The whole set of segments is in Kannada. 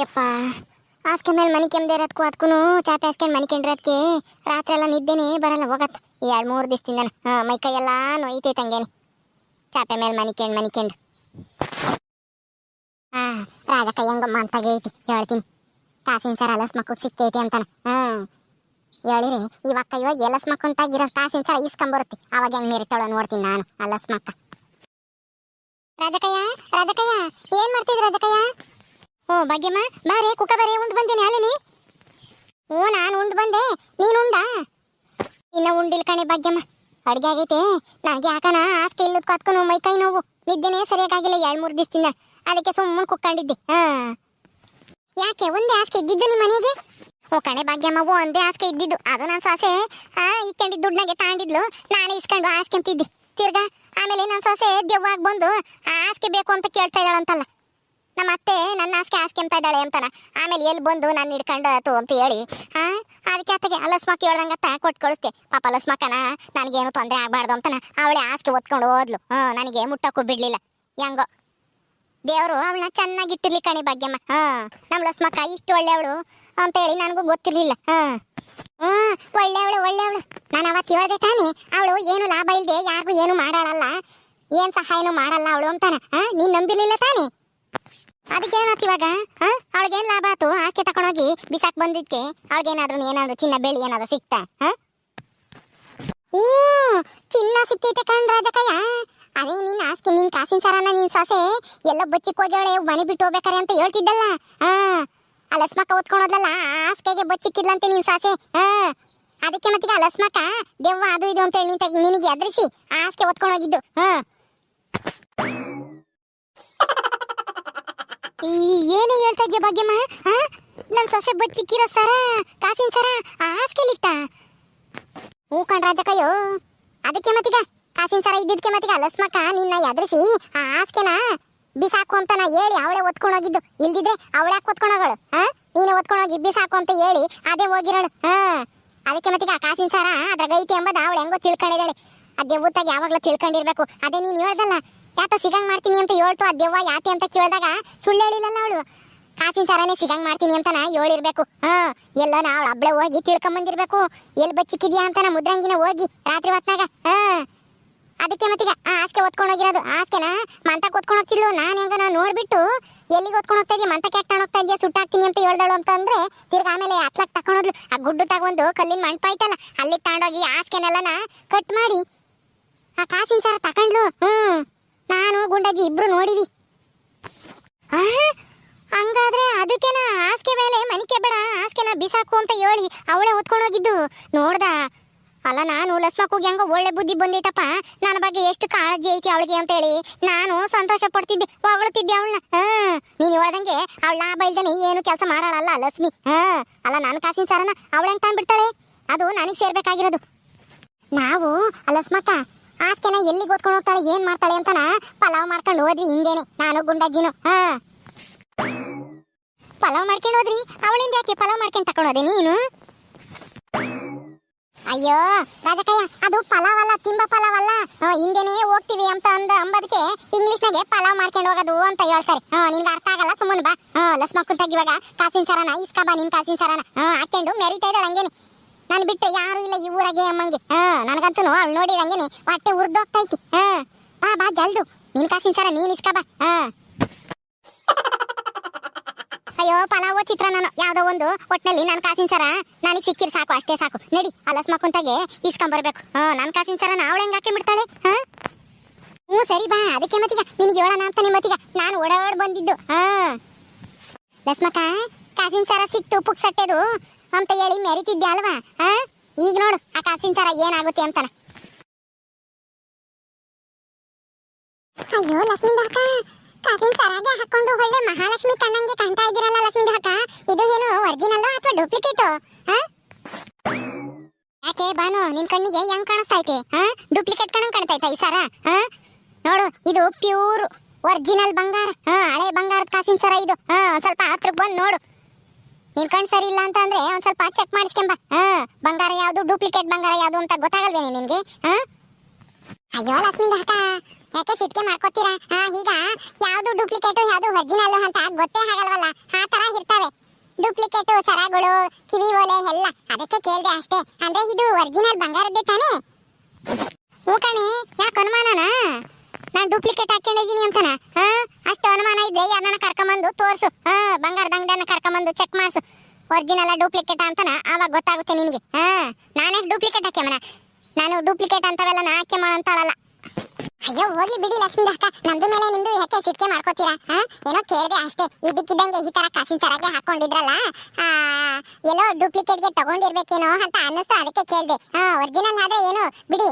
ಯಪ್ಪ ಹಾಸ್ಕೆ ಮೇಲೆ ಮನೆ ಕೆಮ್ದೆ ಇರೋದಕ್ಕೂ ಅದಕ್ಕೂ ಚಾಪೆ ಹಾಸ್ಕೊಂಡು ಮನೆ ರಾತ್ರಿ ಎಲ್ಲ ನಿದ್ದೆನೇ ಬರಲ್ಲ, ಹೋಗತ್ತೆ. ಎರಡು ಮೂರು ದಿವಸದಿಂದ ಹಾಂ, ಮೈ ಕೈ ಎಲ್ಲ ನೋಯ್ತೈತೆ ಹಂಗೇನೆ. ಚಾಪೆ ಮೇಲೆ ಮನೆ ಕೆಂಡು ಮನೆ ಕೆಂಡು ಹಾಂ ರಾಜಕ್ಕ ಹೆಂಗಮ್ಮ ಅಂತ ಐತಿ, ಹೇಳ್ತೀನಿ. ಕಾಸಿನ ಸರ್ ಅಲಸ್ ಮಕ್ಕಳು ಸಿಕ್ಕೈತಿ ಅಂತಾನೆ. ಹಾಂ, ಹೇಳಿರಿ, ಇವಾಗ ಇವಾಗ ಎಲಸ್ ಮಕ್ಕಂತಾಗಿರೋ ಕಾಸಿನ ಸರ ಇಸ್ಕೊಂಬರುತ್ತೆ ಅವಾಗ ಹೆಂಗ್ ಮೇರಿತಾಳ ನೋಡ್ತೀನಿ ನಾನು, ಅಲಸ್ ಮಕ್ಕ. ರಾಜಕಯ್ಯ ರಾಜಕಯ್ಯ, ಏನು ಮಾಡ್ತಿದ್ರಿ ರಾಜಕಯ್ಯ? ಓ, ಭಾಗ್ಯಮ್ಮ, ಬಾರೆ ಕುಕ್ಕ ಬರೇ, ಉಂಡು ಬಂದೇನೆ ಅಲ್ಲಿನಿ. ಓ, ನಾನು ಉಂಡು ಬಂದೆ, ನೀನು ಉಂಡಾ? ಇನ್ನ ಉಂಡಿಲ್ ಕಣೆ ಭಾಗ್ಯಮ್ಮ. ಅಡ್ಗೆ ಆಗೈತೆ. ನನಗೆ ಯಾಕನ ಆಸ್ಕೆ ಇಲ್ಲದ ಕತ್ಕೊಂಡು ಮೈ ಕೈ ನೋವು. ನಿದ್ದೆನೇ ಸರಿಯಾಗಿಲ್ಲ ಎರಡು ಮೂರು ದಿವಸದಿಂದ. ಅದಕ್ಕೆ ಸುಮ್ಮನೆ ಕುಕ್ಕಂಡಿದ್ದೆ. ಹಾ. ಯಾಕೆ, ಒಂದೇ ಆಸ್ಕೆ ಇದ್ದಿದ್ದು ನಿಮ್ಮ ಮನೆಗೆ? ಓ, ಕಣೆ ಭಾಗ್ಯಮ್ಮ, ಒಂದೇ ಆಸ್ಕೆ ಇದ್ದಿದ್ದು. ಅದು ನನ್ನ ಸೊಸೆ. ಹಾ ಇಕ್ಕೊಂಡಿದ್ದು ದುಡ್ಡನಾಗೆ ತಾಂಡಿದ್ಲು. ನಾನು ಇಸ್ಕೊಂಡು ಆಸ್ಕೆಂತಿದ್ದೆ ತಿರ್ಗಾ, ಆಮೇಲೆ ನನ್ನ ಸೊಸೆ ದೆವ್ವಾಗಿ ಬಂದು ಆಸ್ಕೆ ಬೇಕು ಅಂತ ಕೇಳ್ತಾ ಇದ್ದಾಳಂತಲ್ಲ. ನಮ್ಮ ಅತ್ತೆ ನನ್ನ ಆಸ್ಕೆ ಅಂತ ಇದ್ದಾಳೆ ಅಂತಾನ. ಆಮೇಲೆ ಎಲ್ಲಿ ಬಂದು ನಾನು ಹಿಡ್ಕೊಂಡು ಆತು ಅಂತ ಹೇಳಿ, ಆ, ಅದಕ್ಕೆ ಆತಗೆ ಅಲಸ್ಮಾಕ್ ಹೇಳ್ದಂಗತ್ತ ಕೊಟ್ಟು ಕಳಿಸ್ತೆ ಪಾಪ ಅಲಸ್ಮಕ್ಕನ ನನಗೇನು ತೊಂದರೆ ಆಗಬಾರ್ದು ಅಂತಾನ. ಅವಳೆ ಆಸ್ಕೆ ಒತ್ಕೊಂಡು ಹೋದ್ಲು. ಹ್ಞೂ ನನಗೆ ಮುಟ್ಟಕ್ಕೂ ಬಿಡಲಿಲ್ಲ. ಹೆಂಗೋ. ದೇವರು ಅವಳನ್ನ ಚೆನ್ನಾಗಿ ಇಟ್ಟಿರ್ಲಿ ಕಣಿ ಭಾಗ್ಯಮ್ಮ. ಹಾ ನಮ್ಮ ಲಸ್ಮಕ್ಕ ಇಷ್ಟು ಒಳ್ಳೆಯವಳು ಅಂತ ಹೇಳಿ ನನಗೂ ಗೊತ್ತಿರಲಿಲ್ಲ. ಹಾ ಹ್ಮ್, ಒಳ್ಳೆಯವಳು ಒಳ್ಳೆಯವಳು. ನಾನು ಅವತ್ತು ಹೇಳ್ದೆ ತಾನೆ, ಅವಳು ಏನು ಲಾಭ ಇಲ್ಲದೆ ಯಾರಿಗೂ ಏನು ಮಾಡಾಳಲ್ಲ. ಏನು ಸಹಾಯನೂ ಮಾಡಲ್ಲ ಅವಳು ಅಂತಾನ. ಹಾ ನೀನು ನಂಬಿರ್ಲಿಲ್ಲ ತಾನೆ? ಅದಕ್ಕೇನಾಯ್ತು ಇವಾಗ? ಹಾ? ಅವಳಿಗೇನ್ ಲಾಭ ಆತು ಆಕೆ ತಕೊಂಡೋಗಿ ಬಿಸಾಕ್ ಬಂದಿದ್ಕೆ? ಅವಳಿಗೇನಾದ್ರೂ ಏನಾದ್ರು ಚಿನ್ನ ಬೆಳ್ಳಿ ಏನಾದ್ರು ಸಿಕ್ತಾ? ಹಾ? ಓ ಚಿನ್ನ ಸಿಕ್ಕೈತೆ ಕಣ್ ರಾಜಕಯ್ಯ. ಅದೇ ನಿನ್ನ ಆಸ್ತಿ, ನಿನ್ ಕಾಸಿನ ಸರನ ನಿನ್ ಸೊಸೆ ಎಲ್ಲ ಬಚ್ಚಿಕ್ ಹೋಗ್ಯಾಳೆ, ಮನೆ ಬಿಟ್ಟು ಹೋಗ್ಬೇಕಾರೆ ಅಂತ ಹೇಳ್ತಿದ್ದಲ್ಲ. ಹಾ? ಅಲಸ್ಮಕ್ಕ ಓದ್ಕೊಂಡೋದಲ್ಲ ಆಸ್ಕೆಗೆ ಬಚ್ಚಿಕ್ಕಿದ್ಲಂತೆ ನಿನ್ ಸಾಸೆ. ಹಾ? ಅದಕ್ಕೆ ಮತ್ತೀಗ ಅಲಸ್ಮಕ್ಕ, ದೆವ್ವ ಅದು ಇದು ಅಂತ ಹೇಳಿ ನಿನಗೆ ಎದ್ರಿಸಿ ಆಸ್ಕೆ ಓದ್ಕೊಂಡೋಗಿದ್ದು ಹಾ? ಈ ಏನು ಹೇಳ್ತಾ ಇದ್ಯಾ ಭಾಗ್ಯಮ್ಮ ಹಾ ನನ್ ಸೊಸೆ ಬಚ್ಚಿಕ್ಕಿರೋ ಸರ, ಕಾಸಿನ ಸರ, ಆ ಆಸ್ಕೆಲಿತ್ತಾ ಹೂ ಕಣ್ ರಾಜಕಯ್ಯೋ, ಅದಕ್ಕೆ ಮತ್ತೀಗ? ಕಾಸಿನ ಸರ ಇದ್ದಿದ್ದಕ್ಕೆ ಮತ್ತೀಗ? ಲಸ್ಮಕ್ಕ ನಿನ್ನ ಎದುರಿಸಿ, ಆ ಹಾಸ್ಕೆನ ಬಿಸಾಕು ಅಂತ ನಾ ಹೇಳಿ ಅವಳೇ ಒತ್ಕೊಂಡು ಹೋಗಿದ್ದು ಇಲ್ದಿದ್ರೆ ಅವಳ್ಯಾಕೆ ಒತ್ಕೊಂಡು ಹೋಗಳು ಹಾ ನೀನು ಒತ್ಕೊಂಡು ಹೋಗಿ ಬಿಸಾಕು ಅಂತ ಹೇಳಿ ಅದೇ ಹೋಗಿರೋಳು ಹಾ ಅದಕ್ಕೆ ಮತ್ತೀಗ ಕಾಸಿನ ಸರ ಅದ್ರ ಐತಿ ಎಂಬುದು ಅವಳು ಹೆಂಗೋ ತಿಳ್ಕೊಂಡಿದ್ದಾಳೆ. ಅದೇ ಊತಾಗಿ ಯಾವಾಗಲೂ ತಿಳ್ಕೊಂಡಿರ್ಬೇಕು. ಅದೇ ನೀನು ಹೇಳ್ದಲ್ಲ ಯಾತ ಸಿಗಂಗ್ ಮಾಡ್ತೀನಿ ಅಂತ ಹೇಳ್ತು ಆ ದೆವ್ವ ಯಾತೆ ಅಂತ ಕೇಳಿದಾಗ ಸುಳ್ಳು ಹೇಳಿಲ್ಲಲ್ಲ ಅವಳು. ಕಾಸಿನ ಸರನೇ ಸಿಗಂಗ್ ಮಾಡ್ತೀನಿ ಅಂತ ನಾ ಹೇಳಿರ್ಬೇಕು ಹಾ, ಎಲ್ಲ ನಾವ್ ಅಬ್ಳೆ ಹೋಗಿ ತಿಳ್ಕೊಂಬಂದಿರ್ಬೇಕು. ಎಲ್ಲಿ ಬಚ್ಚಿಕ್ಕಿದ್ಯಾ ಅಂತ ನಾ ಮುದ್ರಂಗಿನ ಹೋಗಿ ರಾತ್ರಿ ಹೊತ್ತಾಗ ಹಾ. ಅದಕ್ಕೆ ಮತ್ತೀಗ ಆ ಆಸ್ಕೆ ಓದ್ಕೊಂಡು ಹೋಗಿರೋದು. ಆಸ್ಕೆನ ಮಂತಕ್ಕೆ ಓದ್ಕೊಂಡು ಹೋಗ್ತಿದ್ಲು. ನಾನು ಹೆಂಗ ನಾ ನೋಡ್ಬಿಟ್ಟು ಎಲ್ಲಿಗೆ ಓದ್ಕೊಂಡು ಹೋಗ್ತಾ ಇದೀಯ? ಮಂತಕ್ಕೆ ಯಾಕೆ ಹೋಗ್ತಾ ಇದೆಯಾ? ಸುಟ್ಟಾಕ್ತೀನಿ ಅಂತ ಹೇಳ್ದಳು ಅಂತ ಅಂದ್ರೆ ತಿರ್ಗಿ ಆಮೇಲೆ ಅತ್ಲಕ್ ತಕೊಂಡೋದ್ಲು ಆ ಗುಡ್ಡು ತಗೊಂಡು ಕಲ್ಲಿನ ಮಂಟಪ ಐತಲ್ಲ ಅಲ್ಲಿಗೆ ತಗೊಂಡೋಗಿ ಆಸ್ಕೆನೆಲ್ಲನ ಕಟ್ ಮಾಡಿ ಆ ಕಾಸಿನ ಸರ ತಕೊಂಡ್ಲು. ಹ್ಮ್. ನಾನು ಗುಂಡಜ್ಜಿ ಇಬ್ರು ನೋಡಿವಿ. ಹಂಗಾದ್ರೆ ಅದಕ್ಕೆನ ಹಾಸಿಗೆ ಮೇಲೆ ಮನಿಕೆ ಬೇಡ ಹಾಸಿಗೆನ ಬಿಸಾಕು ಅಂತ ಹೇಳಿ ಅವಳೇ ಹೋಗಿದ್ದು. ನೋಡ್ದ, ಅಲ್ಲ ನಾನು ಲಸ್ಮಕ್ಕೋಗಿ ಹೆಂಗೋ ಒಳ್ಳೆ ಬುದ್ಧಿ ಬಂದೈತಪ್ಪ, ನನ್ನ ಬಗ್ಗೆ ಎಷ್ಟು ಕಾಳಜಿ ಐತಿ ಅವಳಿಗೆ ಅಂತ ಹೇಳಿ ನಾನು ಸಂತೋಷ ಪಡ್ತಿದ್ದೆ, ಹೊಗಳ್ತಿದ್ದೆ ಅವಳನ್ನ. ಹ್ಮ್, ನೀನು ಹೇಳ್ದಂಗೆ ಅವಳ ಲಾಭ ಇಲ್ದೇನೆ ಏನು ಕೆಲಸ ಮಾಡಾಳಲ್ಲ ಲಕ್ಷ್ಮಿ ಹ್ಮ್, ಅಲ್ಲ ನಾನು ಕಾಸಿನ ಸರನ ಅವಳ ಹೆಂಗ್ ತಂದ್ಬಿಡ್ತಾಳೆ? ಅದು ನನಗೆ ಸೇರ್ಬೇಕಾಗಿರೋದು. ನಾವು ಲಸ್ಮಕ್ಕ ಆಸ್ಕೆನ ಎಲ್ಲಿಗೆ ಓದ್ಕೊಂಡು ಹೋಗ್ತಾಳೆ, ಏನ್ ಮಾಡ್ತಾಳೆ ಅಂತನ ಪಲಾವ್ ಮಾಡ್ಕೊಂಡು ಹೋದ್ರಿ ಹಿಂದೇನೆ. ನಾನು ಗುಂಡಜ್ಜಿನು. ಹಾ. ಪಲಾವ್ ಮಾಡ್ಕೊಂಡು ಹೋದ್ರಿ? ಅವಳಿಂದ ಯಾಕೆ ಪಲಾವ್ ಮಾಡ್ಕೊಂಡು ತಕೊಂಡೋದೆ ನೀನು? ಅಯ್ಯೋ, ರಾಜಕಯ್ಯ, ಅದು ಪಲಾವ್ ಅಲ್ಲ, ತಿಂಬ ಪಲಾವ್ ಅಲ್ಲ. ಹಿಂದೇನೆ ಹೋಗ್ತೀವಿ ಅಂತ ಅಂದ ಅಂಬದಕ್ಕೆ ಇಂಗ್ಲಿಷ್ನಾಗೆ ಪಲಾವ್ ಮಾಡ್ಕೊಂಡು ಹೋಗೋದು ಅಂತ ಹೇಳ್ತಾರೆ. ಹ್ಮ್ ನಿನ್ಗೆ ಅರ್ಥ ಆಗಲ್ಲ, ಸುಮ್ಮನೆ ಬಾ. ಹ್ಮ್ ಕುಂತಾಗಿವಾಗ ಇವಾಗ ಕಾಸಿನ ಸರನ, ಇಸ್ಕ ಬಾ ನಿನ್ ಕಾಸಿನ ಸರನ. ಹಾಕೊಂಡು ಮೆರಿತಾ ಇದ್ದಾಳೆ ಹಂಗೇನೆ. ನಾನು ಬಿಟ್ಟು ಯಾರು ಇಲ್ಲ ಈ ಊರಾಗೆ ಅಮ್ಮಂಗೆ. ಹಾ ನನಗಂತೂ ಅವಳು ನೋಡಿ ಹೊಟ್ಟೆ ಉರ್ದೋಗ್ತೈತಿ ಹಾ, ಬಾ ಬಾ, ಜಲ್ದು. ನಿನ್ ಕಾಸಿನ ಸರ, ನೀನ್ ಇಸ್ಕ ಬಾ. ಹ್ಮ್ ಅಯ್ಯೋ ಚಿತ್ರ ನಾನು. ಯಾವ್ದೋ ಒಂದು ಒಟ್ನಲ್ಲಿ ನನ್ನ ಕಾಸಿನ ಸರ. ನನಗೆ ಸಿಕ್ಕಿರ್ ಸಾಕು, ಅಷ್ಟೇ ಸಾಕು. ನಡಿ, ಅಲಸ್ ಮಕ್ಕಂತಾಗೆ ಇಸ್ಕೊಂಬರ್ಬೇಕು. ಹಾ ನನ್ನ ಕಾಸಿನ ಸರ ಅವಳು ಹೆಂಗೆ ಹಾಕಿ ಬಿಡ್ತಾಳೆ? ಹಾ? ಹ್ಞೂ, ಸರಿ ಬಾ, ಅದಕ್ಕೆ ಮತ್ತೀಗ. ನಿನಗೆ ಹೇಳೋಣ ಅಂತಾನೆ ಮತ್ತೀಗ. ನಾನು ಓಡಾಡ್ ಬಂದಿದ್ದು. ಹಾ. ಲಸ್ಮಕ್ಕ, ಕಾಸಿನ ಸರ ಸಿಕ್ತು ಪುಕ್ ಸಟ್ಟೆದು ಅಂತ ಹೇಳಿ ಮೆರಿತಿದ್ದೆ ಅಲ್ವಾ? ಹಾ ಈಗ ನೋಡು, ಆ ಕಾಸಿನ ಸರ ಏನಾಗುತ್ತೆ ಅಂತಾನ. ಅಯ್ಯೋ ಲಕ್ಷ್ಮೀ ಅಕ್ಕ. ಕಾಸಿನ ಸರಾಗೆ ಹಾಕೊಂಡು ಒಳ್ಳೆ ಮಹಾಲಕ್ಷ್ಮಿ ಕಣ್ಣಂಗೆ ಕಾಣ್ತಾ ಇದ್ದೀರಲ್ಲ ಲಕ್ಷ್ಮೀ ಅಕ್ಕ. ಇದು ಏನು ಒರಿಜಿನಲ್ ಅಥವಾ ಡೂಪ್ಲಿಕೇಟ್ ಯಾಕೆ ಬಾನು ನಿನ್ ಕಣ್ಣಿಗೆ ಹೆಂಗ್ ಕಾಣಿಸ್ತೈತೆ ಹಾ ಡೂಪ್ಲಿಕೇಟ್ ಕಣ್ಣಂಗ್ ಕಾಣ್ತೈತಾ ಈ ಸರ? ಹಾ ನೋಡು, ಇದು ಪ್ಯೂರ್ ಒರಿಜಿನಲ್ ಬಂಗಾರ. ಹಾ ಹಳೆ ಬಂಗಾರದ ಕಾಸಿನ ಸರ ಇದು. ಹಾ ಸ್ವಲ್ಪ ಹತ್ರಕ್ಕೆ ಬಂದು ನೋಡು. ನಿನ್ ಕಣ್ ಸರಿ ಇಲ್ಲ ಅಂತ ಅಂದ್ರೆ ಒಂದ್ ಸ್ವಲ್ಪ ಚೆಕ್ ಮಾಡಿಸ್ಕೊಂಬ ಹಾ, ಬಂಗಾರ ಯಾವ್ದು ಡೂಪ್ಲಿಕೇಟ್ ಬಂಗಾರ ಯಾವ್ದು ಅಂತ ಗೊತ್ತಾಗಲ್ವೇನೆ ನಿನ್ಗೆ? ಹಾ? ಅಯ್ಯೋ ಲಕ್ಷ್ಮಿ ಅಕ್ಕ, ಯಾಕೆ ಸಿಟ್ಕೆ ಮಾಡ್ಕೋತೀರಾ? ಹಾ, ಈಗ ಯಾವ್ದು ಡೂಪ್ಲಿಕೇಟ್ ಯಾವ್ದು ಒರಿಜಿನಲ್ ಅಂತ ಗೊತ್ತೇ ಆಗಲ್ವಲ್ಲ? ಆ ತರ ಇರ್ತಾವೆ. ಡೂಪ್ಲಿಕೇಟ್ ಸರಗಳು, ಕಿವಿ ಓಲೆ ಎಲ್ಲ. ಅದಕ್ಕೆ ಕೇಳ್ದೆ ಅಷ್ಟೇ. ಅಂದ್ರೆ ಇದು ಒರಿಜಿನಲ್ ಬಂಗಾರದ್ದೇ ತಾನೇ? ಹ್ಞೂ ಕಣಿ, ಯಾಕೆ ಅನುಮಾನನ? ನಾನು ಡೂಪ್ಲಿಕೇಟ್ ಹಾಕೊಂಡಿದ್ದೀನಿ ಅಂತನ? ಹಾ? ಅಷ್ಟು ಅನುಮಾನ ಇದ್ರೆ ಯಾರನ್ನ ಕರ್ಕೊಂಬಂದು ತೋರಿಸು. ಹಾ, ಬಂಗಾರದ ಅಂಗಡಿಯನ್ನ ಕರ್ಕೊಂಬಂದು ಚೆಕ್ ಮಾಡಿಸು. ಒರಿಜಿನಲ್ ಡೂಪ್ಲಿಕೇಟ್ ಅಂತನ? ಆವಾಗ ಗೊತ್ತಾಗುತ್ತೆ ನಿನಗೆ. ಹಾ, ನಾನೇ ಡೂಪ್ಲಿಕೇಟ್ ಹಾಕ್ಯಮನ ನಾನು ಡೂಪ್ಲಿಕೇಟ್ ಅಂತವೆಲ್ಲ ನಾ ಹಾಕ್ಯ ಮಾಡಂತಾಳಲ್ಲ ಅಯ್ಯೋ, ಹೋಗಿ ಬಿಡಿ ಲಕ್ಷ್ಮಿ ಅಕ್ಕ. ನಮ್ದು ಮೇಲೆ ನಿಮ್ದು ಯಾಕೆ ಸಿಟ್ಕೆ ಮಾಡ್ಕೋತೀರಾ? ಏನೋ ಕೇಳಿದೆ ಅಷ್ಟೇ. ಇದಕ್ಕಿದ್ದಂಗೆ ಈ ತರ ಕಾಸಿನ ಸರಾಗೆ ಹಾಕೊಂಡಿದ್ರಲ್ಲ? ಎಲ್ಲೋ ಡೂಪ್ಲಿಕೇಟ್ಗೆ ತಗೊಂಡಿರ್ಬೇಕೇನೋ ಅಂತ ಅನ್ನಿಸ್ತು, ಅದಕ್ಕೆ ಕೇಳಿದೆ. ಒರಿಜಿನಲ್ ಆದ್ರೆ ಏನು? ಬಿಡಿ.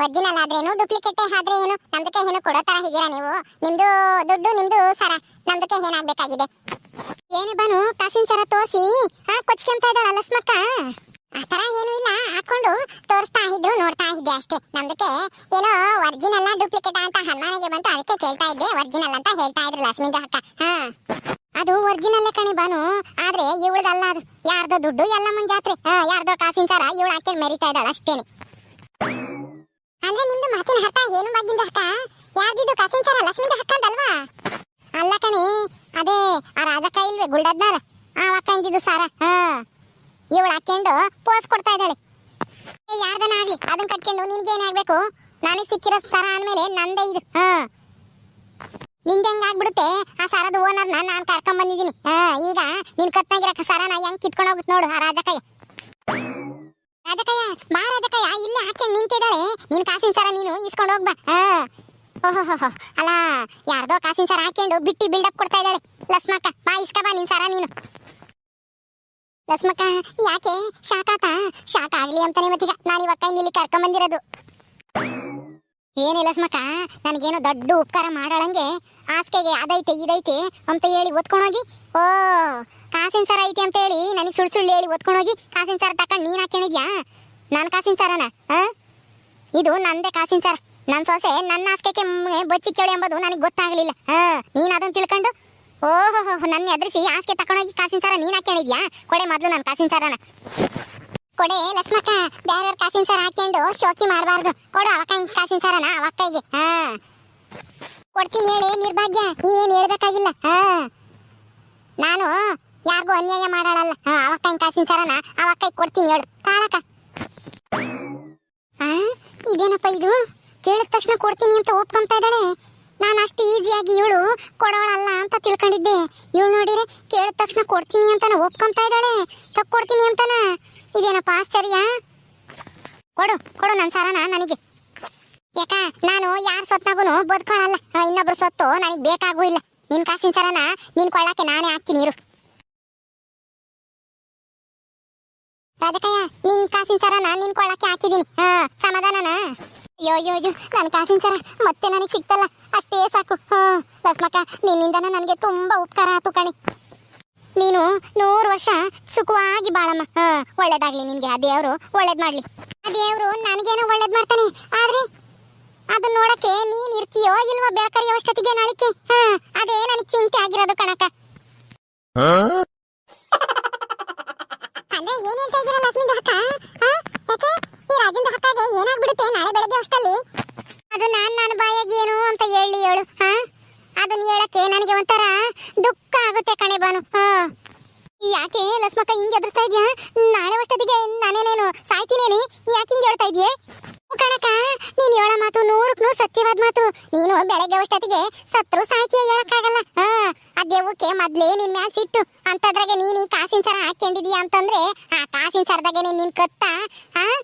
ಒರಿಜಿನಲ್ ಆದ್ರೇನು ಡೂಪ್ಲಿಕೇಟ್ ಆದ್ರೆ ಏನು? ನಮ್ದಕ್ಕೆ ಏನು ಕೊಡೋ ತರ ಇದೀರಾ ನೀವು? ನಿಮ್ದು ದುಡ್ಡು, ನಿಮ್ದು ಸರ. ನಮ್ದಕ್ಕೆ ಏನಾಗ್ಬೇಕಾಗಿದೆ? ಏನೇ ಬಾನು ಕಾಸಿನ ಸರ ತೋರಿಸಿ. ಹಾ ಕೊಚ್ಕೊಂತ ಇದ್ದಾಳ ಲಸ್ಮಕ್ಕ? ಆ ತರ ಏನೂ ಇಲ್ಲ. ಹಾಕೊಂಡು ತೋರಿಸ್ತಾ ಇದ್ರು, ನೋಡ್ತಾ ಇದ್ದೆ ಅಷ್ಟೇ. ನಮ್ದಕ್ಕೆ ಏನೋ ಒರಿಜಿನಲ್ ಡೂಪ್ಲಿಕೇಟ್ ಅಂತ ಹನುಮಾನಿಗೆ ಬಂತು, ಅದಕ್ಕೆ ಕೇಳ್ತಾ ಇದ್ದೆ. ಒರಿಜಿನಲ್ ಅಂತ ಹೇಳ್ತಾ ಇದ್ರು ಲಸ್ಮಿಂದ ಅಕ್ಕ. ಹಾ. ಅದು ಒರಿಜಿನಲ್ ಕಣಿ ಬಾನು ಆದ್ರೆ ಇವಳದಲ್ಲ ಅದು. ಯಾರ್ದೋ ದುಡ್ಡು, ಎಲ್ಲ ಮುಂಜಾತ್ರೆ. ಹಾ, ಯಾರ್ದೋ ಕಾಸಿನ ಸರ ಇವಳು ಹಾಕಿ ಮೆರಿತಾ ಇದ್ದಾಳ ಅಷ್ಟೇನೆ ಅಂದ್ರೆ ನಿಮ್ದು ಮಾತಿನ ಹಕ್ಕ ಏನು ಬಗ್ಗಿಂದ ಅಕ್ಕ ಯಾರ್ದಿದ್ದು ಕಾಸಿನ ಸರ ಹಕ್ಕ ಅಲ್ವಾ ಅಲ್ಲ ಕಣಿ, ಅದೇ ಆ ರಾಜಕ್ಕ ಇಲ್ವೇ ಗುಲ್ಡದ್ನಾರ ಆ ಅಕ್ಕಂದಿದ್ದು ಸಾರ, ಹಾ. ಇವಳು ಹಾಕೊಂಡು ಪೋಸ್ ಕೊಡ್ತಾ ಇದ್ದಾಳೆ. ಏ, ಯಾರ್ದನ ಆಗ್ಲಿ ಅದನ್ನ ಕಟ್ಕೊಂಡು ನಿನ್ಗೆ ಏನಾಗ್ಬೇಕು ನನಗೆ ಸಿಕ್ಕಿರೋ ಸರ ಅಂದ್ಮೇಲೆ ನಂದೇ ಇದು, ಹಾ. ನಿಂದೆ ಹೆಂಗ್ ಆಗ್ಬಿಡುತ್ತೆ? ಆ ಸರದ ಓನರ್ನ ನಾನು ಕರ್ಕೊಂಡ್ ಬಂದಿದ್ದೀನಿ, ಹಾ. ಈಗ ನಿನ್ ಕಟ್ಕೊಂಡ್ರ ನಾ ಹೆಂಗ್ ಕಿತ್ಕೊಂಡು ಹೋಗುತ್ತೆ ನೋಡು ಆ ರಾಜಕಯ್ಯ ರಾಜಕಯ್ಯ ಹಾಕೊಂಡು ನಿಂತಿದ್ದಾಳೆ. ನಿನ್ ಕಾಸಿನ ಸರ ನೀನು ಇಸ್ಕೊಂಡು ಹೋಗ್ಬಾ ಓಹೋ ಅಲ್ಲ, ಯಾರ್ದೋ ಕಾಸಿನ ಸರ ಹಾಕೊಂಡು ಬಿಟ್ಟಿ ಬಿಲ್ಡಪ್ ಕೊಡ್ತಾ ಇದ್ದಾಳೆ. ಲಸ್ಮಕ್ಕ, ಬಾ, ಇಸ್ಕ ಬಾ ನಿನ್ ಸರ ನೀನು. ಲಸ್ಮಕ್ಕ, ಯಾಕೆ? ಶಾಕಾತ ಶಾಕ ಆಗ್ಲಿ ಅಂತಾನೆ ಮತ್ತೀಗ. ನಾನು ಇವಾಗ ಕೈ ನಿಲ್ಲಿ ಕರ್ಕೊಂಡ್ ಬಂದಿರೋದು. ಏನೇ ಲಸ್ಮಕ್ಕ, ನನಗೇನೋ ದೊಡ್ಡ ಉಪಕಾರ ಮಾಡೋಳಂಗೆ. ಆಸ್ಕೆಗೆ ಅದೈತೆ, ಇದೈತೆ ಅಂತ ಹೇಳಿ ಒತ್ಕೊಂಡೋಗಿ ಓ, ಕಾಸಿನ ಸರ ಐತೆ ಅಂತ ಹೇಳಿ ನನಗೆ ಸುಳ್ಳು ಸುಳ್ಳು ಹೇಳಿ ಒತ್ಕೊಂಡೋಗಿ ಕಾಸಿನ ಸರ ತಕೊಂಡು ನೀನು ಹಾಕೊಂಡಿದ್ಯಾ ನಾನು ಕಾಸಿನ ಸರನ? ಹಾ? ಇದು ನಂದೇ ಕಾಸಿನ ಸರ ನನ್ನ ಸೊಸೆ ನನ್ನ ಬಚ್ಚಿ ಕೇಳಿ ಎಂಬುದು ನನಗೆ ಗೊತ್ತಾಗಲಿಲ್ಲ. ಹಾ, ನೀನು ಅದನ್ನು ತಿಳ್ಕೊಂಡು? ಓಹೋ ನನ್ನ ಎದುರಿಸಿ ಆಸ್ಕೆ ತಕೊಂಡೋಗಿ ಕಾಸಿನ ಸರ ನೀನು ಹಾಕೊಂಡಿದ್ಯಾ ಕೊಡೆ ಮೊದಲು ನನ್ನ ಕಾಸಿನ ಸರನ ಕೊಡೆ ಲಕ್ಷ್ಮಕ್ಕ ಬೇರೆಯವ್ರ ಕಾಸಿನ ಸರ ಹಾಕೊಂಡು ಶೋಕಿ ಮಾಡಬಾರ್ದು. ಕೊಡು ಅವಕ್ಕ ಹಿಂಗೆ ಕಾಸಿನ ಸರನ ಅವಕ್ಕೈಗೆ. ಹಾ. ಕೊಡ್ತೀನಿ ಹೇಳಿ, ನಿರ್ಭಾಗ್ಯ, ನೀನೇನು ಹೇಳ್ಬೇಕಾಗಿಲ್ಲ. ಹಾಂ. ನಾನು ಯಾರಿಗೂ ಅನ್ಯಾಯ ಮಾಡಾಳಲ್ಲ ಹಾಂ, ಅವಕ್ಕ ಹಿಂಗೆ ಕಾಸಿನ ಸರನ ಅವಕ್ಕೈ ಕೊಡ್ತೀನಿ ಹೇಳು. ತಾಳಕ ಆ ಇದೇನಪ್ಪ ಇದು? ಕೇಳಿದ ತಕ್ಷಣ ಕೊಡ್ತೀನಿ ಅಂತ ಒಪ್ಕೊಂತ ಇದ್ದಾಳೆ. ನಾನು ಅಷ್ಟು ಈಸಿಯಾಗಿ ಇವಳು ಕೊಡೋಳಲ್ಲ ಅಂತ ತಿಳ್ಕೊಂಡಿದ್ದೆ. ಇವಳು ನೋಡಿರಿ ಕೇಳಿದ ತಕ್ಷಣ ಕೊಡ್ತೀನಿ ಅಂತಾನೆ ಒಪ್ಕೊಂತ ಇದ್ದಾಳೆ. ತಕ್ಕೊಡ್ತೀನಿ ಅಂತಾನ? ಇದೇನಪ್ಪ ಆಶ್ಚರ್ಯ? ಕೊಡು ಕೊಡು ನನ್ನ ಸಾರನ ನನಗೆ. ಯಾಕ, ನಾನು ಯಾರ ಸೊತ್ನಾಗೂ ಬದುಕೊಳ್ಳಲ್ಲ ಇನ್ನೊಬ್ರ ಸೊತ್ತು ನನಗೆ ಬೇಕಾಗೂ ಇಲ್ಲ. ನಿನ್ ಕಾಸಿನ ಸರನ ನಿನ್ ಕೊಳ್ಳಕ್ಕೆ ನಾನೇ ಹಾಕ್ತೀನಿ, ಇರು. ರಾಜಕಯ್ಯ, ನಿನ್ ಕಾಸಿನ ಸರನ ನಿನ್ ಕೊಳಕ್ಕೆ ಹಾಕಿದೀನಿ. ಹಾ, ಸಮಾಧಾನನಾ? ಅಯ್ಯೋ ಅಯ್ಯೋ ನನ್ನ ಕಾಸಿನ ಸರ ಮತ್ತೆ ನನಗೆ ಸಿಕ್ತಲ್ಲ ಅಷ್ಟೇ ಸಾಕು. ಹಾ ಲಸ್ಮಕ್ಕ ನಿನ್ನಿಂದನ ನನಗೆ ತುಂಬಾ ಉಪಕಾರ ಆತು ಕಣಿ. ನೀನು ನೂರು ವರ್ಷ ಸುಖವಾಗಿ ಬಾಳಮ್ಮ. ಹಾ, ಒಳ್ಳೇದಾಗ್ಲಿ ನಿನ್ಗೆ. ಆ ದೇವ್ರು ಒಳ್ಳೇದ್ ಮಾಡ್ಲಿ. ಆ ದೇವ್ರು ನನಗೇನೋ ಒಳ್ಳೇದ್ ಮಾಡ್ತಾನೆ. ಆದ್ರೆ ಅದನ್ನ ನೋಡಕ್ಕೆ ನೀನ್ ಇರ್ತೀಯೋ ಇಲ್ವಾ ಬೆಳಕರಿಯೋ ಅಷ್ಟೊತ್ತಿಗೆ ನಾಳಿಕೆ. ಹಾ, ಅದೇ ನನಗೆ ಚಿಂತೆ ಆಗಿರೋದು ಕಣಕ ಏನ್ ಹೇಳ್ತಾ ಇದ್ದೀರಾ ಲಕ್ಷ್ಮಿಂದ ಅಕ್ಕ ಹಾ? ಯಾಕೆ? ಈ ರಾಜೇಂದ್ರ ಅಕ್ಕಗೆ ಏನಾಗ್ಬಿಡುತ್ತೆ ನಾಳೆ ಬೆಳಗ್ಗೆ ಅಷ್ಟಲ್ಲಿ? ಅದು ನಾನ್ ನನ್ನ ಬಾಯಾಗಿ ಏನು ಅಂತ ಹೇಳಿ ಹೇಳು ಹಾ ಅದನ್ನ ಹೇಳಕ್ಕೆ ನನಗೆ ಒಂಥರ ದುಃಖ ಆಗುತ್ತೆ ಕಣೆ ಬಾನು ಹಾ ಯಾಕೆ ಲಸ್ಮಕ್ಕ ಹಿಂಗೆ ಎದುರಿಸ್ತಾ ಇದ್ಯಾ? ನಾಳೆ ಅಷ್ಟೊತ್ತಿಗೆ ನಾನೇನೇನು ಸಾಯ್ತೀನೇನೆ? ಯಾಕೆ ಹಿಂಗೆ ಹೇಳ್ತಾ ಇದೆಯೇ ಕಣಕ, ನೀನ್ ಹೇಳ ಮಾತು ನೂರಕ್ಕೆ ನೂರು ಸತ್ಯವಾದ ಮಾತು. ನೀನು ಬೆಳಗ್ಗೆ ಅಷ್ಟೊತ್ತಿಗೆ ಸತ್ರು ಸಾಯ್ತೀಯ ಹೇಳಕ್ಕಾಗಲ್ಲ. ಹಾ, ಆ ದೇವಕ್ಕೆ ಮೊದ್ಲೇ ನಿನ್ ಮ್ಯಾಲ್ ಸಿಟ್ಟು. ಅಂತದ್ರಾಗೆ ನೀನ್ ಈ ಕಾಸಿನ ಸರ ಹಾಕೊಂಡಿದೀಯ ಅಂತಂದ್ರೆ, ಆ ಕಾಸಿನ ಸರದಾಗೆ ನಿನ್ ಕತ್ತ. ಹಾ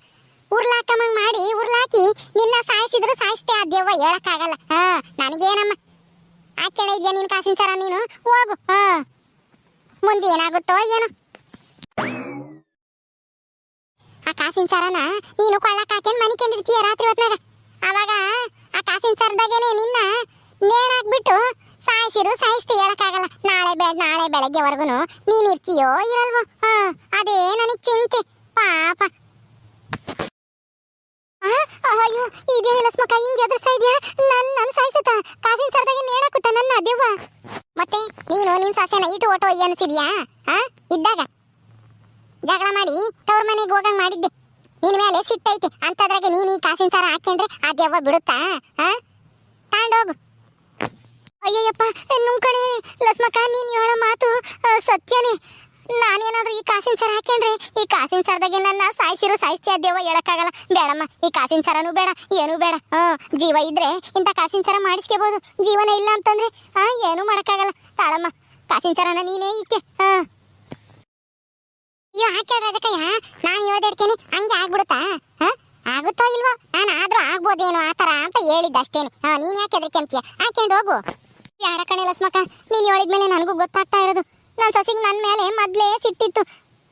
ಉರ್ಲಾಕಮಂಗ್ ಮಾಡಿ, ಉರ್ಲಾಕಿ ನಿನ್ನ ಸಾಯಿಸಿದ್ರು ಸಾಯಿಸ್ತೆ ಆ ದೇವ್ವ ಹೇಳಕ್ಕಾಗಲ್ಲ. ಹಾ, ನನಗೇನಮ್ಮ? ಹಾಕೊಂಡಿದ್ಯಾ ನಿನ್ ಕಾಸಿನ ಸರ ನೀನು? ಹೋಗು. ಹಾ, ಮುಂದೆ ಏನಾಗುತ್ತೋ ಏನೋ. ಆ ಕಾಸಿನ ಸರನ ನೀನು ಕೊಳ್ಳಕ್ಕೆ ಹಾಕೊಂಡು ಮನಿಕೊಂಡಿರ್ತೀಯ ರಾತ್ರಿ ಹೊತ್ನಾಗ ಅವಾಗ ಆ ಕಾಸಿನ ಸರದಾಗೇನೆ ನಿನ್ನ ನೇಣಾಕ್ಬಿಟ್ಟು ಸಾಯಿಸಿರು, ಸಾಯಿಸ್ತಿ ಹೇಳಕ್ಕಾಗಲ್ಲ. ನಾಳೆ ಬೆ, ನಾಳೆ ಬೆಳಗ್ಗೆವರೆಗೂ ನೀನು ಇರ್ತೀಯೋ ಇರಲ್ವೋ? ಹಾ, ಅದೇ ನನಗೆ ಚಿಂತೆ. ಪಾಪ. ಅಯ್ಯೋ ಇದೇನು ಲಸ್ಮಕ್ಕ ಹಿಂಗೆ ಎದುರಿಸ್ತಾ ಇದೆಯಾ? ನನ್ ನನ್ನ ಸಾಯಿಸುತ್ತ? ಕಾಸಿನ ಸರದಾಗೆ ನೇಣಾಕುತ್ತ ನನ್ನ ದೇವ್ವ? ಮತ್ತೆ ನೀನು ನಿನ್ ಸಸ್ಯನ ಇಟ್ಟು ಓಟೋ ಅನ್ಸಿದ್ಯಾ ಹಾಂ, ಇದ್ದಾಗ? ಜಗಳ ಮಾಡಿ ತವ್ರ ಮನೆಗೆ ಹೋಗಂಗ್ ಮಾಡಿದ್ದೆ. ನಿನ್ ಮೇಲೆ ಸಿಟ್ಟೈತಿ ಅಂತದ್ರಾಗೆ ನೀನ್ ಈ ಕಾಸಿನ ಸಾರ ಹಾಕ್ಯಂಡ್ರೆ ಆ ಬಿಡುತ್ತಾ? ಹಾ? ತಾಂಡೋಗು ಅಯ್ಯಯ್ಯಪ್ಪ, ನಿಮ್ ಕಡೆ ಲಸ್ಮಕ್ಕ, ನೀನ್ ಹೇಳೋ ಮಾತು ಸತ್ಯನೇ. ನಾನೇನಾದ್ರೂ ಈ ಕಾಸಿನ ಸರ ಹಾಕ್ಯಂಡ್ರೆ ಈ ಕಾಸಿನ ಸರದಾಗೆ ನನ್ನ ಸಾಯಿಸಿರು ಸಾಯಿಸಿ ಅದೇವ ಹೇಳಕ್ಕಾಗಲ್ಲ. ಬೇಡಮ್ಮ, ಈ ಕಾಸಿನ ಸರನೂ ಬೇಡ, ಏನೂ ಬೇಡ. ಜೀವ ಇದ್ರೆ ಇಂಥ ಕಾಸಿನ ಸರ ಮಾಡಿಸ್ಕೋಬಹುದು ಜೀವನ ಇಲ್ಲ ಅಂತಂದ್ರೆ, ಹಾ, ಏನೂ ಮಾಡಕ್ಕಾಗಲ್ಲ. ತಾಳಮ್ಮ, ಕಾಸಿನ ಸರನ ನೀನೇ ಈಕೆ. ಹಾ ಅಯ್ಯೋ ಹಾಕ್ಯಾಳ ರಾಜಕಯ್ಯ? ನಾನು ಹೇಳ್ದಿಡ್ತೀನಿ ಹಂಗೆ ಆಗ್ಬಿಡುತ್ತಾ? ಹಾ? ಆಗುತ್ತೋ ಇಲ್ವೋ? ನಾನು ಆದ್ರೂ ಆಗ್ಬೋದೇನೋ ಆ ಥರ ಅಂತ ಹೇಳಿದ್ದ ಅಷ್ಟೇನೆ. ಹಾ, ನೀನ್ ಯಾಕೆ ಹೆದರ್ಕೊಂತೀಯ ಹಾಕ್ಯಂಡು ಹೋಗು. ಯಾಡ ಕಣೆ ಲಸ್ಮಕ್ಕ, ನೀನ್ ಹೇಳಿದ್ಮೇಲೆ ನನಗೂ ಗೊತ್ತಾಗ್ತಾ ಇರೋದು. ನನ್ನ ಸೊಸಿಗೆ ನನ್ನ ಮೇಲೆ ಮೊದ್ಲೇ ಸಿಟ್ಟಿತ್ತು.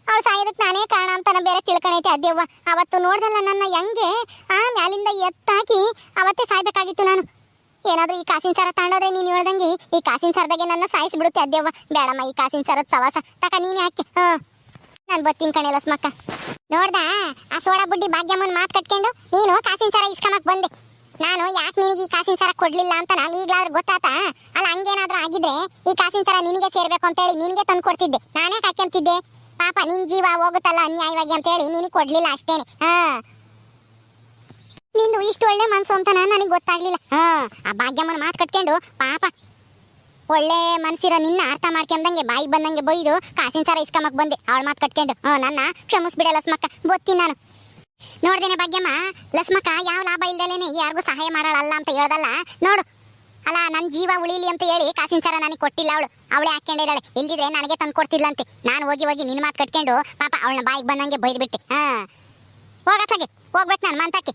ಅವಳು ಸಾಯೋದಕ್ಕೆ ನಾನೇ ಕಾರಣ ಅಂತ ಬೇರೆ ತಿಳ್ಕೊಂಡೈತೆ ಅದೇವ್ವ ಅವತ್ತು ನೋಡ್ದಲ್ಲ ನನ್ನ ಹೆಂಗೆ ಆ ಮ್ಯಾಲಿಂದ ಎತ್ತಾಕಿ ಅವತ್ತೇ ಸಾಯ್ಬೇಕಾಗಿತ್ತು ನಾನು. ಏನಾದ್ರೂ ಈ ಕಾಸಿನ ಸರ ತಗೊಂಡೋದ್ರೆ ನೀನು ಹೇಳ್ದಂಗೆ ಈ ಕಾಸಿನ ಸರದಾಗೆ ನನ್ನ ಸಾಯಿಸ್ಬಿಡುತ್ತೆ ಅದೇವ್ವ ಬೇಡಮ್ಮ, ಈ ಕಾಸಿನ ಸರದ ಸವಾಸ. ತಕ ನೀನ್ ಯಾಕೆ? ಹಾ. ನಾನು ಬತ್ತೀನಿ ಕಣೆ ಲಸ್ಮಕ್ಕ. ನೋಡ್ದ, ಆ ಸೋಡಾ ಬುಡ್ಡಿ ಭಾಗ್ಯಮ್ಮನ್ ಮಾತು ಕಟ್ಕೊಂಡು ನೀನು ಕಾಸಿನ ಸರ ಇಸ್ಕಮಕ್ ಬಂದೆ. ನಾನು ಯಾಕೆ ನಿನಗೆ ಈ ಕಾಸಿನ ಸರ ಕೊಡ್ಲಿಲ್ಲ ಅಂತ ನಾನು ಈಗ್ಲಾದ್ರೂ ಗೊತ್ತಾತ? ಅಲ್ಲ, ಹಂಗೇನಾದ್ರೂ ಆಗಿದ್ರೆ ಈ ಕಾಸಿನ ಸರ ನಿನಗೆ ಸೇರ್ಬೇಕು ಅಂತ ಹೇಳಿ ನಿನಗೆ ತಂದು ಕೊಡ್ತಿದ್ದೆ. ನಾನೇ ಕಾಕ್ಯಂತಿದ್ದೆ ಪಾಪ, ನಿನ್ ಜೀವ ಹೋಗುತ್ತಲ್ಲ ಅನ್ಯಾಯವಾಗಿ ಅಂತ ಹೇಳಿ ನಿನಗೆ ಕೊಡ್ಲಿಲ್ಲ ಅಷ್ಟೇನೆ. ಹಾ. ನಿಂದು ಇಷ್ಟು ಒಳ್ಳೆ ಮನಸ್ಸು ಅಂತ ನನಗೆ ಗೊತ್ತಾಗ್ಲಿಲ್ಲ. ಹಾ, ಆ ಭಾಗ್ಯಮ್ಮನ ಮಾತು ಕಟ್ಕೊಂಡು ಪಾಪ ಒಳ್ಳೆ ಮನ್ಸಿರೋ ನಿನ್ನ ಅರ್ಥ ಮಾಡ್ಕೊಂಡಂಗೆ ಬಾಯಿ ಬಂದಂಗೆ ಬೈದು ಕಾಸಿನ ಸರ ಇಸ್ಕಮಕ್ ಬಂದೆ. ಅವಳ ಮಾತು ಕಟ್ಕೊಂಡು. ನನ್ನ ಕ್ಷಮಿಸ್ಬಿಡ ಲಸ್ಮಕ್ಕ. ಗೊತ್ತೀನಿ ನಾನು. ನೋಡ್ದೇನೆ ಭಾಗ್ಯಮ್ಮ, ಲಸ್ಮಕ್ಕ ಯಾವ ಲಾಭ ಇಲ್ದಲೇನೆ ಯಾರಿಗೂ ಸಹಾಯ ಮಾಡೋಳಲ್ಲ ಅಂತ ಹೇಳ್ದಲ್ಲ. ನೋಡು. ಅಲ್ಲ ನನ್ನ ಜೀವ ಉಳಿಲಿ ಅಂತ ಹೇಳಿ ಕಾಸಿನ ಸರ ನನಗೆ ಕೊಟ್ಟಿಲ್ಲ ಅವಳು. ಅವಳೇ ಹಾಕ್ಕೊಂಡಿದ್ದಾಳೆ. ಇಲ್ದಿದ್ರೆ ನನಗೆ ತಂದು ಕೊಡ್ತಿಲ್ಲಂತೆ ನಾನು ಹೋಗಿ ಹೋಗಿ ನಿನ್ನ ಮಾತು ಕಟ್ಕೊಂಡು ಪಾಪ ಅವಳನ್ನ ಬಾಯಿಗೆ ಬಂದಂಗೆ ಬೈದ್ಬಿಟ್ಟೆ. ಹಾಂ ಹೋಗತ್ತಾಗೆ ಹೋಗ್ಬೇಕು ನಾನು, ಮಂತಕ್ಕೆ.